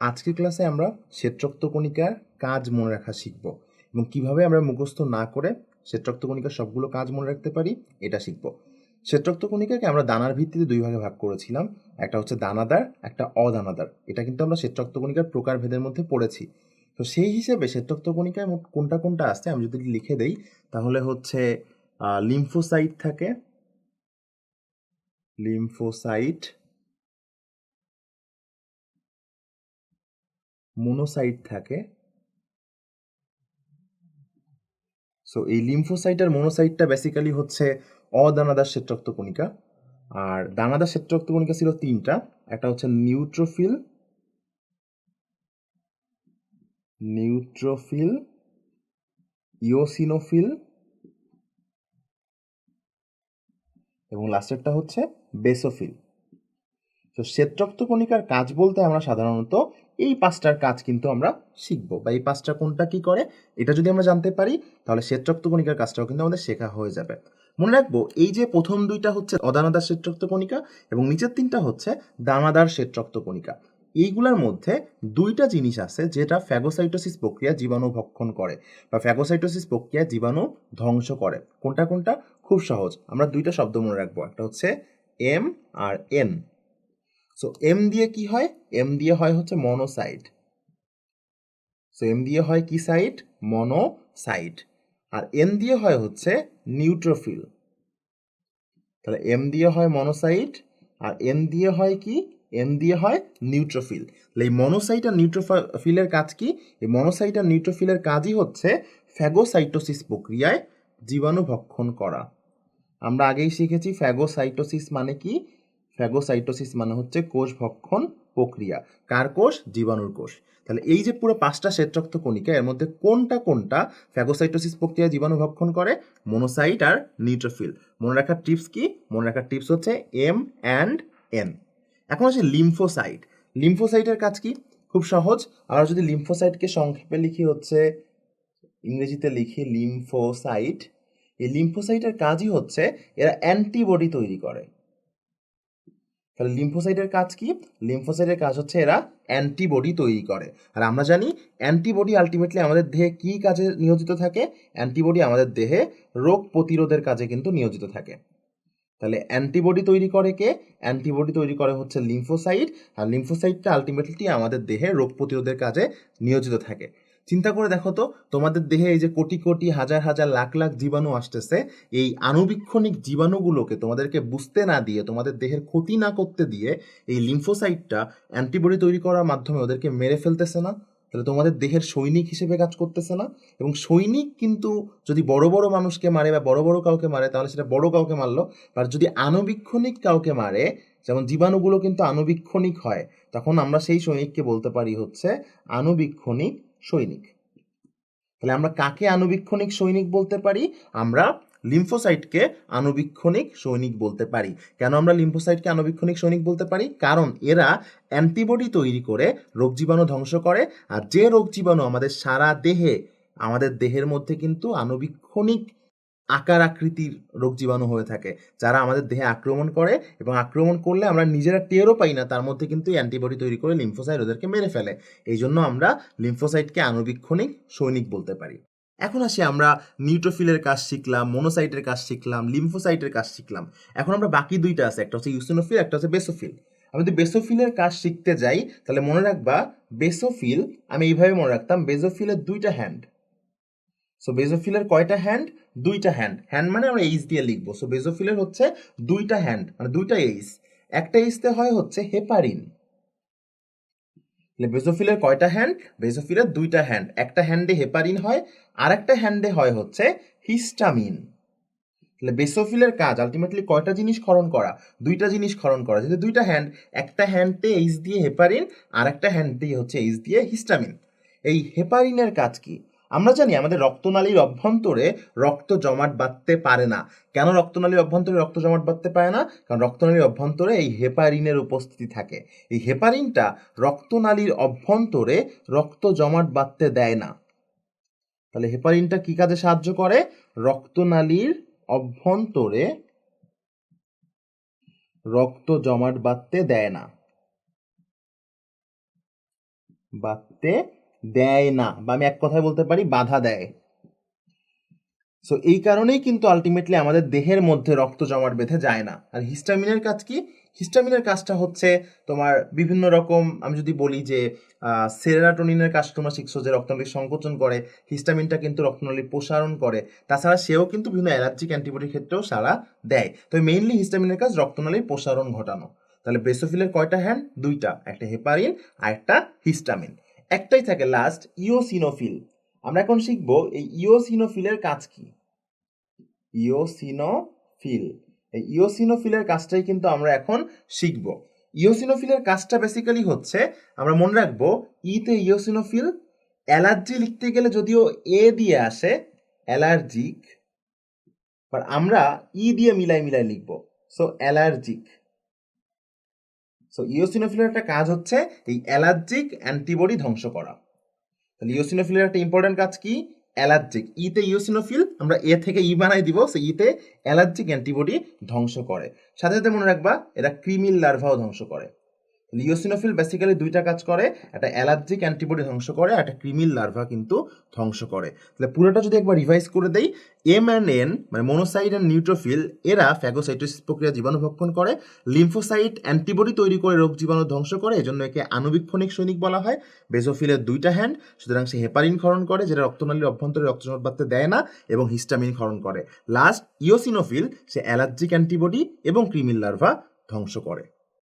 আজকের ক্লাসে আমরা শ্বেতরক্ত কণিকার কাজ মনে রাখা শিখব এবং কীভাবে আমরা মুখস্থ না করে শ্বেতরক্ত কণিকার সবগুলো কাজ মনে রাখতে পারি, এটা শিখব। শ্বেতরক্ত কণিকাকে আমরা দানার ভিত্তিতে দুই ভাগে ভাগ করেছিলাম, একটা হচ্ছে দানাদার, একটা অদানাদার। এটা কিন্তু আমরা শ্বেতরক্ত কণিকার প্রকারভেদের মধ্যে পড়েছি। তো সেই হিসেবে শ্বেতরক্ত কণিকায় মোট কোনটা কোনটা আসছে, আমি যদি লিখে দেই, তাহলে হচ্ছে লিম্ফোসাইট থাকে, লিম্ফোসাইট মোনোসাইট থাকে। সো এই লিম্ফোসাইট আর মোনোসাইটটা বেসিক্যালি হচ্ছে অদানাদার শ্বেতরক্ত কণিকা। আর দানাদার শ্বেতরক্ত কণিকা ছিল তিনটা। একটা হচ্ছে নিউট্রোফিল নিউট্রোফিল ইওসিনোফিল এবং লাস্টেরটা হচ্ছে বেসোফিল তো শ্বেতরক্ত কণিকার কাজ বলতে আমরা সাধারণত এই পাঁচটার কাজ কিন্তু আমরা শিখব বা এই পাঁচটা কোনটা কি করে, এটা যদি আমরা জানতে পারি, তাহলে শ্বেতরক্ত কণিকার কাজটাও কিন্তু আমাদের শেখা হয়ে যাবে। মনে রাখব, এই যে প্রথম দুইটা হচ্ছে অদানাদার শ্বেতরক্ত কণিকা এবং নিচের তিনটা হচ্ছে দানাদার শ্বেতরক্ত কণিকা এইগুলোর মধ্যে দুইটা জিনিস আছে যেটা ফ্যাগোসাইটোসিস প্রক্রিয়া জীবাণু ভক্ষণ করে বা ফ্যাগোসাইটোসিস প্রক্রিয়া জীবাণু ধ্বংস করে। কোনটা কোনটা? খুব সহজ। আমরা দুইটা শব্দ মনে রাখব। একটা হচ্ছে M R N. So M দিয়ে কি হয়? এম দিয়ে হয় হচ্ছে মনোসাইট সো এম দিয়ে হয় কি সাইট মনোসাইট আর এন দিয়ে হয় হচ্ছে নিউট্রোফিল তাহলে এম দিয়ে হয় মনোসাইট আর এন দিয়ে হয় কি? এন দিয়ে হয় নিউট্রোফিল তাহলে এই মনোসাইট আর নিউট্রোফিলের কাজ কি? এই মনোসাইট আর নিউট্রোফিলের কাজই হচ্ছে ফ্যাগোসাইটোসিস প্রক্রিয়ায় জীবাণু ভক্ষণ করা। আমরা আগেই শিখেছি ফ্যাগোসাইটোসিস মানে কি? ফ্যাগোসাইটোসিস মানে হচ্ছে কোষ ভক্ষণ প্রক্রিয়া। কার কোষ? জীবাণুর কোষ। তাহলে এই যে পুরো পাঁচটা শ্বেতরক্ত কণিকা, এর মধ্যে কোনটা কোনটা ফ্যাগোসাইটোসিস প্রক্রিয়া জীবাণু ভক্ষণ করে? মনোসাইট আর নিউট্রোফিল মনে রাখার টিপস কি? মনে রাখার টিপস হচ্ছে এম অ্যান্ড এন এখন আছে লিম্ফোসাইট লিম্ফোসাইটের কাজ কি? খুব সহজ। আমরা যদি লিম্ফোসাইটকে সংক্ষেপে লিখি হচ্ছে, ইংরেজিতে লিখি লিম্ফোসাইট এই লিম্ফোসাইটের কাজই হচ্ছে, এরা অ্যান্টিবডি তৈরি করে। তাহলে লিম্ফোসাইটের কাজ কি? লিম্ফোসাইটের কাজ হচ্ছে এরা অ্যান্টিবডি তৈরি করে। আর আমরা জানি অ্যান্টিবডি আলটিমেটলি আমাদের দেহে কী কাজে নিয়োজিত থাকে? অ্যান্টিবডি আমাদের দেহে রোগ প্রতিরোধের কাজে কিন্তু নিয়োজিত থাকে। তাহলে অ্যান্টিবডি তৈরি করে কে? অ্যান্টিবডি তৈরি করে হচ্ছে লিম্ফোসাইট আর লিম্ফোসাইটটা আলটিমেটলি আমাদের দেহে রোগ প্রতিরোধের কাজে নিয়োজিত থাকে। চিন্তা করে দেখো তো, তোমাদের দেহে এই যে কোটি কোটি, হাজার হাজার, লাখ লাখ জীবাণু আসতেছে, এই আনুবীক্ষণিক জীবাণুগুলোকে তোমাদেরকে বুঝতে না দিয়ে, তোমাদের দেহের ক্ষতি না করতে দিয়ে, এই লিম্ফোসাইটটা অ্যান্টিবডি তৈরি করার মাধ্যমে ওদেরকে মেরে ফেলতেছে না, তাহলে তোমাদের দেহের সৈনিক হিসেবে কাজ করতেছে না, এবং সৈনিক কিন্তু যদি বড় বড় মানুষকে মারে বা বড় বড় কাউকে মারে, তাহলে সেটা বড় কাউকে মারলো, আর যদি আনুবীক্ষণিক কাউকে মারে, যেমন জীবাণুগুলো কিন্তু আনুবীক্ষণিক হয়, তখন আমরা সেই সৈনিককে বলতে পারি হচ্ছে আনুবীক্ষণিক সৈনিক। তাহলে আমরা কাকে আনুবীক্ষণিক সৈনিক বলতে পারি? আমরা লিম্ফোসাইটকে আনুবীক্ষণিক সৈনিক বলতে পারি। কেন আমরা লিম্ফোসাইটকে আনুবীক্ষণিক সৈনিক বলতে পারি? কারণ এরা অ্যান্টিবডি তৈরি করে রোগ জীবাণু ধ্বংস করে, আর যে রোগ জীবাণু আমাদের সারা দেহে, আমাদের দেহের মধ্যে কিন্তু আনুবীক্ষণিক আকার আকৃতির রোগ জীবাণু হয়ে থাকে, যারা আমাদের দেহে আক্রমণ করে এবং আক্রমণ করলে আমরা নিজেরা টেরও পাই না, তার মধ্যে কিন্তু অ্যান্টিবডি তৈরি করে লিম্ফোসাইট ওদেরকে মেরে ফেলে। এই জন্য আমরা লিম্ফোসাইটকে আনুবীক্ষণিক সৈনিক বলতে পারি। এখন আসি আমরা নিউট্রোফিলের কাজ শিখলাম মোনোসাইটের কাজ শিখলাম লিম্ফোসাইটের কাজ শিখলাম। এখন আমরা বাকি দুইটা আছে, একটা হচ্ছে ইউসিনোফিল একটা হচ্ছে বেসোফিল আমি যদি বেসোফিলের কাজ শিখতে যাই, তাহলে মনে রাখবা বেসোফিল আমি এইভাবে মনে রাখতাম বেসোফিলের দুইটা হ্যান্ড সো বেজোফিলের কয়টা হ্যান্ড দুইটা হ্যান্ড হ্যান্ড মানে আমরা এইচ দিয়ে লিখব। সো বেজোফিলের হচ্ছে দুইটা হ্যান্ড মানে দুইটা এইচ। একটা এইচতে হয় হচ্ছে হেপারিন বেজোফিলের কয়টা হ্যান্ড বেজোফিলের দুইটা হ্যান্ড একটা হ্যান্ডে হেপারিন হয় আর একটা হ্যান্ডে হয় হচ্ছে হিস্টামিন তাহলে বেসোফিলের কাজ আলটিমেটলি কয়টা জিনিস ক্ষরণ করা? দুইটা জিনিস ক্ষরণ করা। যেহেতু দুইটা হ্যান্ড একটা হ্যান্ডে এইচ দিয়ে হেপারিন আর একটা হ্যান্ড দিয়ে হচ্ছে এইচ দিয়ে হিস্টামিন এই হেপারিনের কাজ কি? আমরা জানি আমাদের রক্তনালীর অভ্যন্তরে রক্ত জমাট বাঁধতে পারে না। কেন রক্তনালীর অভ্যন্তরে রক্ত জমাট বাঁধতে পারে না? কারণ রক্তনালীর অভ্যন্তরে এই হেপারিনের উপস্থিতি থাকে। এই হেপারিনটা রক্তনালীর অভ্যন্তরে রক্ত জমাট বাঁধতে দেয় না। তাহলে হেপারিনটা কি কাজে সাহায্য করে? রক্তনালীর অভ্যন্তরে রক্ত জমাট বাঁধতে দেয় না। বাঁধতে দেয় না বা আমি এক কথায় বলতে পারি বাধা দেয়। সো এই কারণেই কিন্তু আলটিমেটলি আমাদের দেহের মধ্যে রক্ত জমাট বেঁধে যায় না। আর হিস্টামিনের কাজ কি? হিস্টামিনের কাজটা হচ্ছে তোমার বিভিন্ন রকম, আমি যদি বলি যে সেরাটোনিনের কাজ তোমরা শিখছো যে রক্তনালী সংকোচন করে হিস্টামিনটা কিন্তু রক্তনালী প্রসারণ করে। তাছাড়া সেও কিন্তু বিভিন্ন অ্যালার্জিক অ্যান্টিবডির ক্ষেত্রেও সাড়া দেয়। তো মেইনলি হিস্টামিনের কাজ রক্তনালীর প্রসারণ ঘটানো। তাহলে বেসোফিলের কয়টা হ্যান্ড দুইটা। একটা হেপারিন আর একটা হিস্টামিন একটাই থাকে লাস্ট ইওসিনোফিল আমরা এখন শিখব এই ইওসিনোফিলের কাজ কি? ইওসিনোফিল এই ইওসিনোফিলের কাজটাই কিন্তু আমরা এখন শিখব। ইওসিনোফিলের কাজটা বেসিক্যালি হচ্ছে, আমরা মনে রাখব ইতে ইওসিনোফিল অ্যালার্জি লিখতে গেলে যদিও এ দিয়ে আসে, অ্যালার্জিক বাট আমরা ই দিয়ে মিলাই মিলাই লিখব। So allergic. সো ইওসিনোফিলের একটা কাজ হচ্ছে এই অ্যালার্জিক অ্যান্টিবডি ধ্বংস করা। তাহলে ইওসিনোফিলের একটা ইম্পর্টেন্ট কাজ কি? অ্যালার্জিক। ইতে ইওসিনোফিল আমরা এ থেকে ই বানাই দিব সো ইতে অ্যালার্জিক অ্যান্টিবডি ধ্বংস করে। সাথে সাথে মনে রাখবা, এরা ক্রিমিল লার্ভাও ধ্বংস করে। লিওসিনোফিল বেসিক্যালি দুইটা কাজ করে, একটা অ্যালার্জিক অ্যান্টিবডি ধ্বংস করে একটা ক্রিমিল লার্ভা কিন্তু ধ্বংস করে। তাহলে পুরোটা যদি একবার রিভাইজ করে দেই এম অ্যান্ড এন মানে মোনোসাইট অ্যান্ড নিউট্রোফিল এরা ফ্যাগোসাইটোসিস প্রক্রিয়া জীবাণু ভক্ষণ করে লিম্ফোসাইট অ্যান্টিবডি তৈরি করে রোগ জীবাণু ধ্বংস করে, এজন্য একে আণুবীক্ষণিক সৈনিক বলা হয়। বেজোফিলের দুইটা হ্যান্ড সুতরাং সে হেপারিন ক্ষরণ করে, যেটা রক্তনালীর অভ্যন্তরে রক্তজমাট বাড়তে দেয় না, এবং হিস্টামিন ক্ষরণ করে। লাস্ট ইওসিনোফিল সে অ্যালার্জিক অ্যান্টিবডি এবং ক্রিমিল লার্ভা ধ্বংস করে।